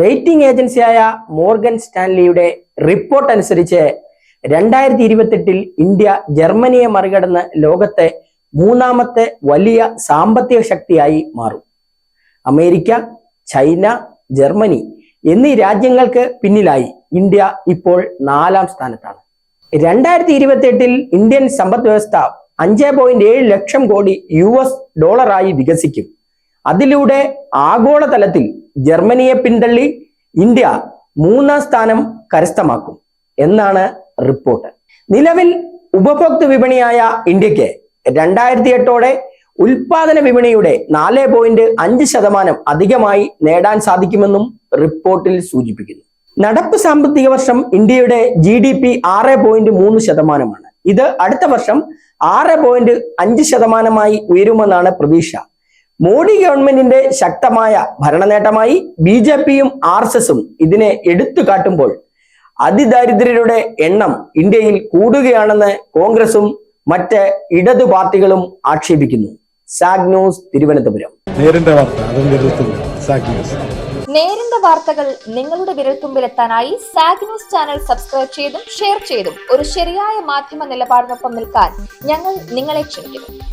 Rating ഏജൻസിയായ Morgan സ്റ്റാൻലിയുടെ report അനുസരിച്ച് രണ്ടായിരത്തി ഇരുപത്തെട്ടിൽ ഇന്ത്യ ജർമ്മനിയെ മറികടന്ന് ലോകത്തെ മൂന്നാമത്തെ വലിയ സാമ്പത്തിക ശക്തിയായി മാറും. അമേരിക്ക ചൈന ജർമ്മനി എന്നീ രാജ്യങ്ങൾക്ക് പിന്നിലായി ഇന്ത്യ ഇപ്പോൾ നാലാം സ്ഥാനത്താണ്. രണ്ടായിരത്തി ഇരുപത്തി ഇന്ത്യൻ സമ്പദ് വ്യവസ്ഥ അഞ്ച് പോയിന്റ് ഏഴ് ലക്ഷം കോടി യു എസ് ഡോളറായി വികസിക്കും. അതിലൂടെ ആഗോളതലത്തിൽ ജർമ്മനിയെ പിന്തള്ളി ഇന്ത്യ മൂന്നാം സ്ഥാനം കരസ്ഥമാക്കും എന്നാണ് റിപ്പോർട്ട്. നിലവിൽ ഉപഭോക്തൃ വിപണിയായ ഇന്ത്യയ്ക്ക് രണ്ടായിരത്തി എട്ടോടെ ഉൽപാദന വിപണിയുടെ നാല് പോയിന്റ് അഞ്ച് ശതമാനം അധികമായി നേടാൻ സാധിക്കുമെന്നും റിപ്പോർട്ടിൽ സൂചിപ്പിക്കുന്നു. നടപ്പ് സാമ്പത്തിക വർഷം ഇന്ത്യയുടെ ജി ഡി പി ആറ് പോയിന്റ് മൂന്ന് ശതമാനമാണ്. ഇത് അടുത്ത വർഷം ആറ് പോയിന്റ് അഞ്ച് ശതമാനമായി ഉയരുമെന്നാണ് പ്രതീക്ഷ. മോഡി ഗവൺമെന്റിന്റെ ശക്തമായ ഭരണനേട്ടമായി ബി ജെ പിയും ആർ എസ് എസും ഇതിനെ എടുത്തു കാട്ടുമ്പോൾ അതിദാരിദ്ര്യരുടെ എണ്ണം ഇന്ത്യയിൽ കൂടുകയാണെന്ന് കോൺഗ്രസും മറ്റ് ഇടതു പാർട്ടികളും ആക്ഷേപിക്കുന്നു. സാഗ് ന്യൂസ് തിരുവനന്തപുരം. നേരിന്റെ വാർത്ത അതിന്റെ സാഗ് ന്യൂസ്. നേരിന്റെ വാർത്തകൾ നിങ്ങളുടെ വിരൽത്തുമ്പിലെത്താനായി സാഗ് ന്യൂസ് ചാനൽ സബ്സ്ക്രൈബ് ചെയ്തും ഷെയർ ചെയ്തും ഒരു ശരിയായ മാധ്യമ നിലപാടിനൊപ്പം നിൽക്കാൻ ഞങ്ങൾ നിങ്ങളെ ക്ഷണിക്കുന്നു.